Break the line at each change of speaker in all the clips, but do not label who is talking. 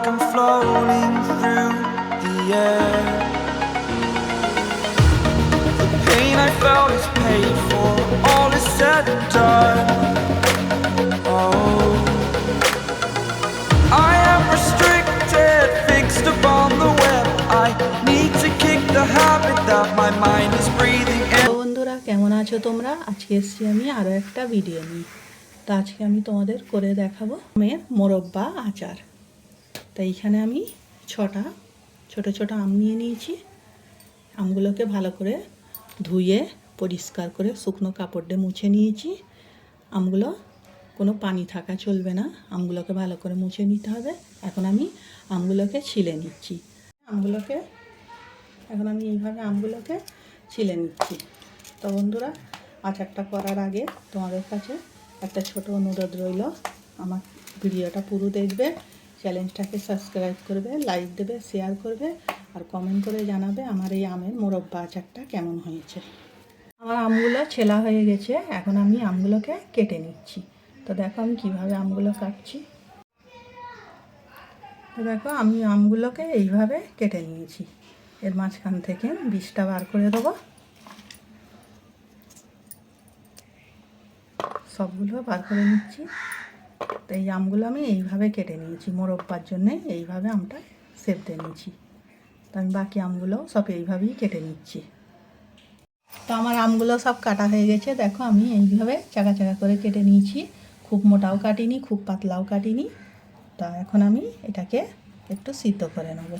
I'm floating through the air. The pain I felt is paid for, all is said and done. Oh, I am restricted, fixed upon the web. I need to kick the habit that my mind is breathing in.
বন্ধুরা কেমন আছো তোমরা আজকে এসেছি আমি আরও একটা video নিয়ে তো আজকে আমি তোমাদের করে দেখাবো আমের মোরব্বা আচার। তো এইখানে আমি ছটা, ছোট ছোট আম নিয়ে নিয়েছি। আমগুলোকে ভালো করে ধুয়ে, পরিষ্কার করে শুকনো কাপড় দিয়ে মুছে নিয়েছি। আমগুলো কোনো পানি থাকা চলবে না, আমগুলোকে ভালো করে মুছে নিতে হবে। এখন আমি আমগুলোকে ছিলে নিচ্ছি। আমগুলোকে, এখন আমি এইভাবে আমগুলোকে ছিলে নিচ্ছি। তো বন্ধুরা, আচারটা করার আগে তোমাদের কাছে একটা ছোট অনুরোধ রইল, আমার ভিডিওটা পুরো দেখবে চ্যালেঞ্জটাকে সাবস্ক্রাইব করবে, লাইক দেবে, শেয়ার করবে, আর কমেন্ট করে জানাবে আমার এই আমের মোরব্বা আচারটা কেমন হয়েছে। আমার আমগুলো ছেলা হয়ে গেছে, এখন আমি আমগুলোকে কেটে নিচ্ছি। তো দেখো আমি কীভাবে আমগুলো কাটছি। তো দেখো আমি আমগুলোকে এইভাবে কেটে নিয়েছি। এর মাঝখান থেকে বিষটা বার করে দেবো। সবগুলো বার করে নিচ্ছি। তো এই আমগুলো আমি এইভাবে কেটে নিয়েছি, মোরব্বার জন্যে এইভাবে আমটা সেপ দিয়ে নিয়েছি। তো আমি বাকি আমগুলো সব এইভাবেই কেটে নিচ্ছি। তো আমার আমগুলো সব কাটা হয়ে গেছে। দেখো আমি এইভাবে চাকা চাকা করে কেটে নিয়েছি। খুব মোটাও কাটিনি, খুব পাতলাও কাটিনি। তা এখন আমি এটাকে একটু সিদ্ধ করে নেব।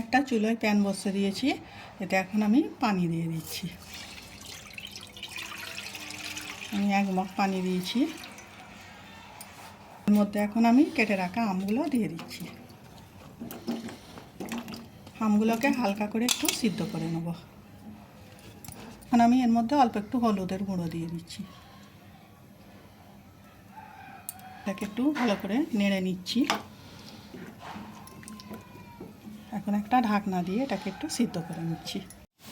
একটা চুলোয় প্যান বসে দিয়েছি। এটা এখন আমি পানি দিয়ে দিচ্ছি। আমি এক মগ পানি দিয়েছি। এর মধ্যে এখন আমি কেটে রাখা আমগুলো দিয়ে দিচ্ছি। আমগুলোকে হালকা করে একটু সিদ্ধ করে নেব। এখন আমি এর মধ্যে অল্প একটু হলুদের গুঁড়ো দিয়ে দিচ্ছি। এটাকে একটু ভালো করে নেড়ে নিচ্ছি। এখন একটা ঢাকনা দিয়ে এটাকে একটু সিদ্ধ করে নিচ্ছি।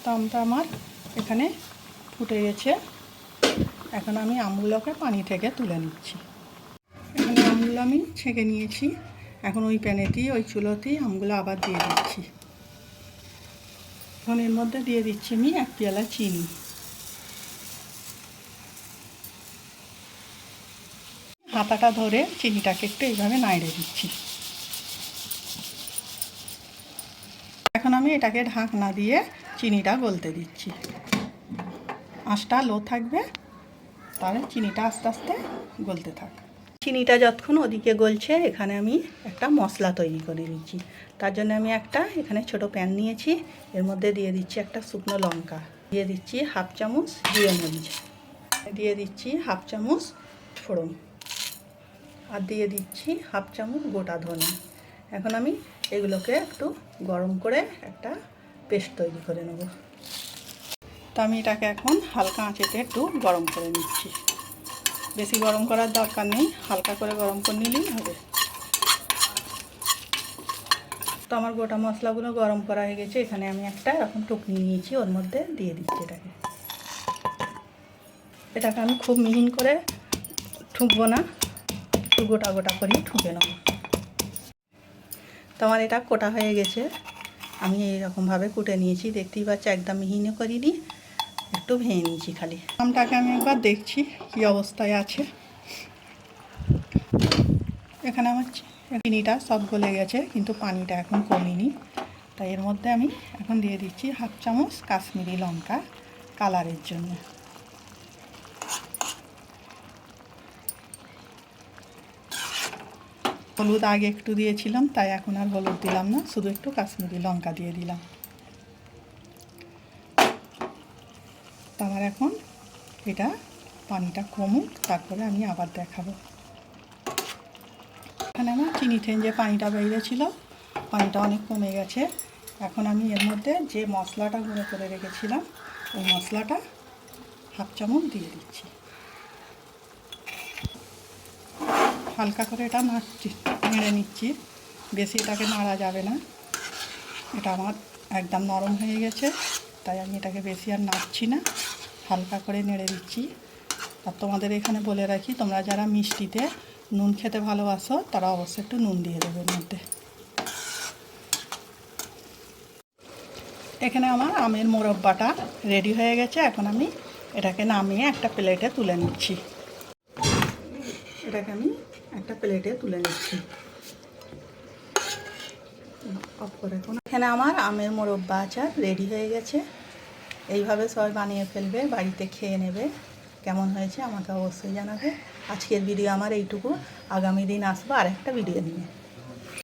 তো আমটা আমার এখানে ফুটে গেছে। এখন আমি আমগুলোকে পানি থেকে তুলে নিচ্ছি। এখানে আমগুলো আমি ছেঁকে নিয়েছি। এখন ওই প্যানেতেই ওই চুলোতেই আমগুলো আবার দিয়ে দিচ্ছি। এখন এর মধ্যে দিয়ে দিচ্ছি আমি এক পেয়ালা চিনি। হাতাটা ধরে চিনিটাকে একটু এইভাবে নাইড়ে দিচ্ছি। এখন আমি এটাকে ঢাকনা দিয়ে চিনিটা গলতে দিচ্ছি। আঁচটা লো থাকবে। তাহলে চিনিটা আস্তে আস্তে গলতে থাক। চিনিটা যতক্ষণ ওদিকে গলছে, এখানে আমি একটা মশলা তৈরি করে নিচ্ছি। তার জন্য আমি একটা এখানে ছোট প্যান নিয়েছি, এর মধ্যে দিয়ে দিচ্ছি একটা শুকনো লঙ্কা। দিয়ে দিচ্ছি হাফ চামচ জিরে মরিচ। দিয়ে দিচ্ছি হাফ চামচ ফোড়ন। আর দিয়ে দিচ্ছি হাফ চামচ গোটা ধনে। এখন আমি এগুলোকে একটু গরম করে একটা পেস্ট তৈরি করে নেব। তো আমি এটাকে এখন হালকা আঁচেতে একটু গরম করে নিচ্ছি। বেশি গরম করার দরকার নেই, হালকা করে গরম করে নিলেই হবে। তো আমার গোটা মশলাগুলো গরম করা হয়ে গেছে, এখানে আমি একটা এরকম টুকনি নিয়েছি, ওর মধ্যে দিয়ে দিচ্ছি এটাকে। এটাকে আমি খুব মিহিন করে ঠুকবো না, একটু গোটা গোটা করেই ঠুকে নেব। তো আমার এটা কোটা হয়ে গেছে, আমি এইরকমভাবে কুটে নিয়েছি, দেখতেই পাচ্ছি একদম মিহিনে করিনি একটু ভেঙে নিয়েছি খালি। আমটাকে আমি একবার দেখছি কি অবস্থায় আছে। এখানে আমার চিনিটা সব গলে গেছে, কিন্তু পানিটা এখন কমিনি। তাই এর মধ্যে আমি এখন দিয়ে দিচ্ছি হাফ চামচ কাশ্মীরি লঙ্কা কালারের জন্য। হলুদ আগে একটু দিয়েছিলাম, তাই এখন আর হলুদ দিলাম না, শুধু একটু কাশ্মীরি লঙ্কা দিয়ে দিলাম। আমার এখন এটা পানিটা কমুক, তারপরে আমি আবার দেখাবো। এখানে আমার চিনি ঠেন যে পানিটা বেরিয়েছিল পানিটা অনেক কমে গেছে। এখন আমি এর মধ্যে যে মশলাটা গুঁড়ো করে রেখেছিলাম, ওই মশলাটা হাফ চামচ দিয়ে দিচ্ছি। হালকা করে এটা নাড়ছি, নেড়ে নিচ্ছি। বেশি এটাকে নাড়া যাবে না। এটা আমার একদম নরম হয়ে গেছে, তাই আমি এটাকে বেশি আর নাড়ছি না। হালকা করে নেড়ে দিচ্ছি। আর তোমাদের এখানে বলে রাখি, তোমরা যারা মিষ্টিতে নুন খেতে ভালোবাসো, তারা অবশ্যই একটু নুন দিয়ে দেবে মধ্যে। এখানে আমার আমের মোরব্বাটা রেডি হয়ে গেছে। এখন আমি এটাকে নামিয়ে একটা প্লেটে তুলে নিচ্ছি। এটাকে আমি একটা প্লেটে তুলে নিচ্ছি। অফ এখানে। আমার আমের মোরব্বা আচার রেডি হয়ে গেছে। এইভাবে সবাই বানিয়ে ফেলবে, বাড়িতে খেয়ে নেবে। কেমন হয়েছে আমাকে অবশ্যই জানাবে। আজকের ভিডিও আমার এইটুকু। আগামী দিন আসব আর একটা ভিডিও নিয়ে।